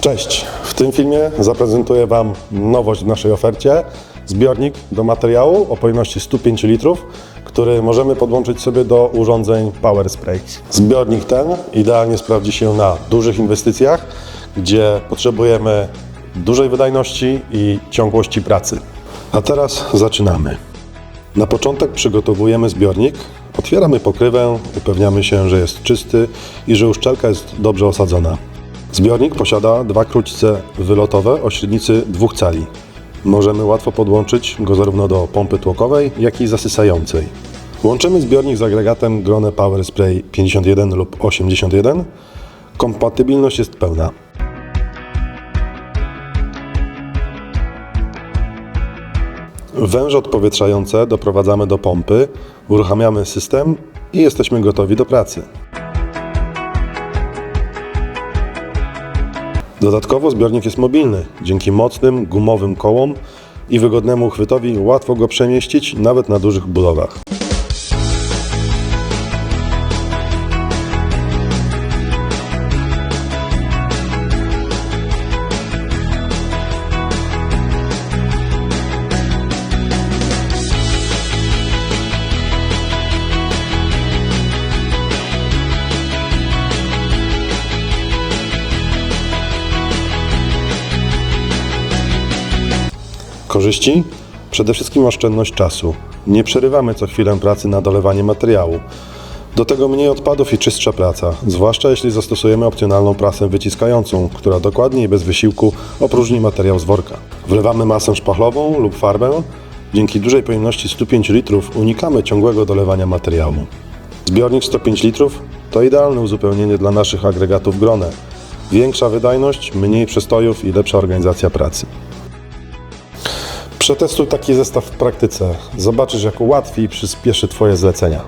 Cześć! W tym filmie zaprezentuję Wam nowość w naszej ofercie. Zbiornik do materiału o pojemności 105 litrów, który możemy podłączyć sobie do urządzeń Power Spray. Zbiornik ten idealnie sprawdzi się na dużych inwestycjach, gdzie potrzebujemy dużej wydajności i ciągłości pracy. A teraz zaczynamy. Na początek przygotowujemy zbiornik, otwieramy pokrywę, upewniamy się, że jest czysty i że uszczelka jest dobrze osadzona. Zbiornik posiada dwa krótce wylotowe o średnicy 2 cali. Możemy łatwo podłączyć go zarówno do pompy tłokowej, jak i zasysającej. Łączymy zbiornik z agregatem Grone Power Spray 51 lub 81. Kompatybilność jest pełna. Węże odpowietrzające doprowadzamy do pompy, uruchamiamy system i jesteśmy gotowi do pracy. Dodatkowo zbiornik jest mobilny. Dzięki mocnym, gumowym kołom i wygodnemu uchwytowi łatwo go przemieścić nawet na dużych budowach. Korzyści? Przede wszystkim oszczędność czasu. Nie przerywamy co chwilę pracy na dolewanie materiału. Do tego mniej odpadów i czystsza praca, zwłaszcza jeśli zastosujemy opcjonalną prasę wyciskającą, która dokładnie i bez wysiłku opróżni materiał z worka. Wlewamy masę szpachlową lub farbę. Dzięki dużej pojemności 105 litrów unikamy ciągłego dolewania materiału. Zbiornik 105 litrów to idealne uzupełnienie dla naszych agregatów grone. Większa wydajność, mniej przestojów i lepsza organizacja pracy. Przetestuj taki zestaw w praktyce. Zobaczysz, jak ułatwi i przyspieszy Twoje zlecenia.